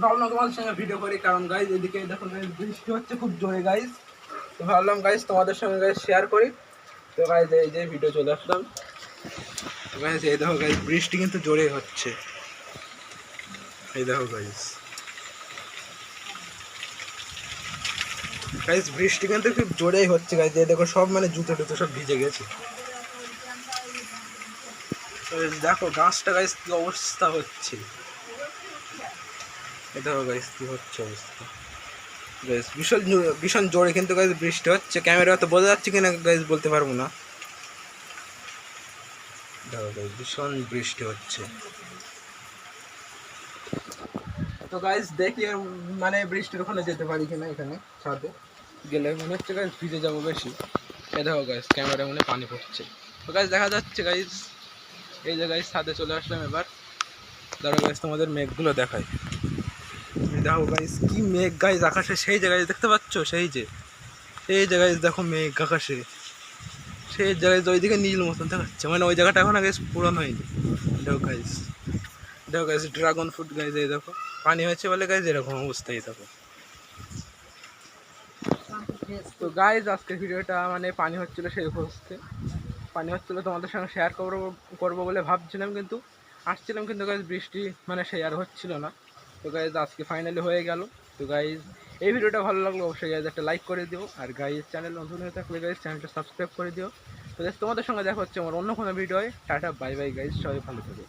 ভাবলাম তোমাদের সঙ্গে ভিডিও করি, কারণ গাইজ এদিকে দেখো বৃষ্টি হচ্ছে খুব জোরে গাইজ তো ভাবলাম গাইজ তোমাদের সঙ্গে গাইজ শেয়ার করি। তো গাইজ এই যে ভিডিও চলে আসলাম। গাইজ এই দেখো গাইজ বৃষ্টি কিন্তু জোরে হচ্ছে। এই দেখো গাইজ গাইজ বৃষ্টি কিন্তু খুব জোরেই হচ্ছে গাইজ এই দেখো, সব মানে জুতো টুতো সব ভিজে গেছে। দেখো, গাছটা গাইজ কি অবস্থা হচ্ছে। দেখো গাইজ কি হচ্ছে অবস্থা? গাইজ ভীষণ ভীষণ জোরে কিন্তু গাইজ বৃষ্টি হচ্ছে। ক্যামেরা তো বোঝা যাচ্ছে কিনা গাইস বলতে পারব না। দেখো গাইজ ভীষণ বৃষ্টি হচ্ছে। তো গাইস দেখি মানে বৃষ্টির ওখানে যেতে পারি কিনা এখানে, ছাদে। গেলে মনে হচ্ছে গাইস ভিজে যাব বেশি। এ দেখো গাইজ ক্যামেরা মনে পানি পড়ছে। তো গাইস দেখা যাচ্ছে গাইস এই যে গাইজ ছাদে চলে আসলাম এবার। দাঁড়া গাইস তোমাদের মেঘগুলো এই দেখো গাইজ কি মেঘ গাইজ আকাশে সেই জায়গায় দেখতে পাচ্ছ? সেই যে, সেই জায়গায় দেখো মেঘ আকাশে। সেই জায়গায় ওইদিকে নীল মতন দেখাচ্ছে। মানে ওই জায়গাটা এখন আগে পূরণ হয়নি। দেখো গাইজ দেখো গাইজ ড্রাগন ফ্রুট গাইজ এই দেখো। পানি হয়েছে বলে গাইজ এরকম অবস্থায় দেখো। তো গাইজ আজকের ভিডিওটা মানে পানি হচ্ছিল সেই অবস্থায় পানি হচ্ছিল তোমাদের সঙ্গে শেয়ার করব করব বলে ভাবছিলাম কিন্তু, আসছিলাম কিন্তু গাইজ বৃষ্টি মানে শেয়ার হচ্ছিল না। তো গাইজ আজকে ফাইনালি হয়ে গেল। তো গাইজ এই ভিডিওটা ভালো লাগল অবশ্যই গাইজ একটা লাইক করে দিও। আর গাইজ চ্যানেল নতুন হয়ে থাকলে গাইজ চ্যানেলটা সাবস্ক্রাইব করে দিও। তো গাইজ তোমাদের সঙ্গে দেখা হচ্ছে আমার অন্য কোনো ভিডিওয় টাটা বাই বাই গাইজ সবাই ভালো থাকো।